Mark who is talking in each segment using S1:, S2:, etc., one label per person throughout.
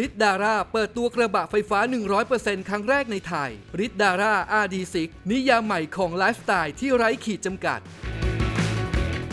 S1: ริดดาร่าเปิดตัวกระบะไฟฟ้า 100%ครั้งแรกในไทยริดดาร่า RD6 นิยามใหม่ของไลฟ์สไตล์ที่ไร้ขีดจำกัด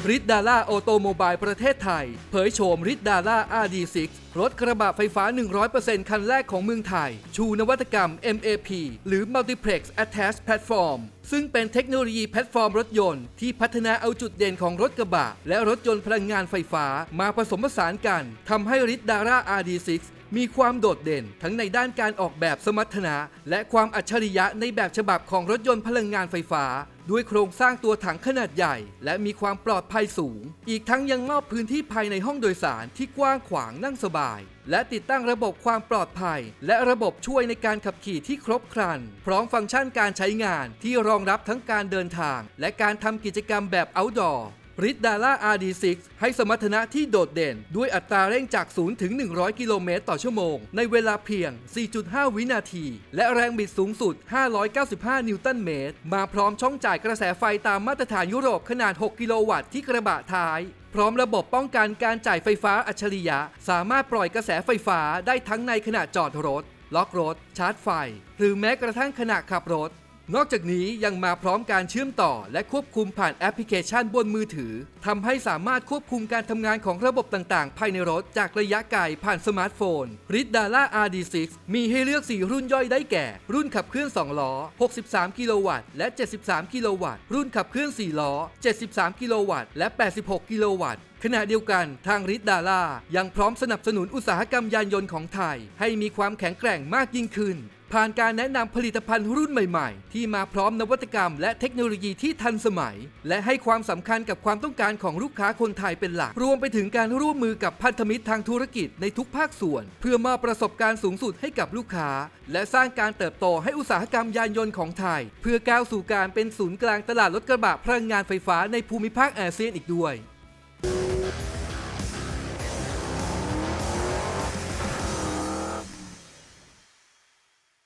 S1: ริดดาร่าออโตโมบายประเทศไทย เผยโฉมริดดาร่า RD6 รถกระบะไฟฟ้า 100%คันแรกของเมืองไทย ชูนวัตกรรม MAP หรือ Multiplex Attached Platform ซึ่งเป็นเทคโนโลยีแพลตฟอร์มรถยนต์ที่พัฒนาเอาจุดเด่นของรถกระบะ และรถยนต์พลังงานไฟฟ้ามาผสมผสานกันทำให้ริดดาร่า RD6 มีความโดดเด่นทั้งในด้านการออกแบบสมรรถนะ และความอัจฉริยะในแบบฉบับของรถยนต์พลังงานไฟฟ้า ด้วยโครงสร้างตัวถังขนาดใหญ่ และมีความปลอดภัยสูง อีกทั้งยังมอบพื้นที่ภายในห้องโดยสารที่กว้างขวางนั่งสบาย และติดตั้งระบบความปลอดภัย และระบบช่วยในการขับขี่ที่ครบครัน พร้อมฟังก์ชันการใช้งานที่รองรับทั้งการเดินทาง และการทำกิจกรรมแบบ outdoor ริดดาร่า RD6 ให้สมรรถนะที่โดดเด่น ด้วยอัตราเร่งจาก 0 ถึง 100 กิโลเมตรต่อชั่วโมง ในเวลาเพียง 4.5 วินาที และแรงบิดสูงสุด 595 นิวตันเมตร มาพร้อมช่องจ่ายกระแสไฟตามมาตรฐานยุโรปขนาด 6 กิโลวัตต์ที่กระบะท้าย ร้อมระบบป้องกันการจ่ายไฟฟ้าอัจฉริยะ สามารถปล่อยกระแสไฟฟ้าได้ทั้งในขณะจอดรถ ล็อกรถ ชาร์จไฟ หรือแม้กระทั่งขณะขับรถ นอกจากนี้ยังมาพร้อมการเชื่อมต่อ และควบคุมผ่านแอปพลิเคชันบนมือถือทำให้สามารถควบคุมการทำงานของระบบต่างๆ ภายในรถจากระยะไกลผ่านสมาร์ทโฟน r i d d a l a RD6 มีให้เลือก 4 รุ่นย่อยได้แก่ รุ่นขับเคลื่อน 2 ล้อ 63 กิโลวัตต์ และ 73 กิโลวัตต์ รุ่นขับเคลื่อน 4 ล้อ 73 กิโลวัตต์ และ 86 กิโลวัตต์ขณะเดียวกันทางริดดาล่ายังพร้อมสนับสนุนอุตสาหกรรมยานยนต์ของไทย ให้มีความแข็งแกร่งมากยิ่งขึ้น ผ่านการแนะนำผลิตภัณฑ์รุ่นใหม่ๆ ที่มาพร้อมนวัตกรรม และเทคโนโลยีที่ทันสมัย และให้ความสำคัญกับความต้องการของลูกค้าคนไทยเป็นหลัก รวมไปถึงการร่วมมือกับพันธมิตรทางธุรกิจในทุกภาคส่วน เพื่อมอบประสบการณ์สูงสุดให้กับลูกค้า และสร้างการเติบโตให้อุตสาหกรรมยานยนต์ของไทย เพื่อก้าวสู่การเป็นศูนย์กลางตลาดรถกระบะพลังงานไฟฟ้าในภูมิภาคอาเซียนอีกด้วย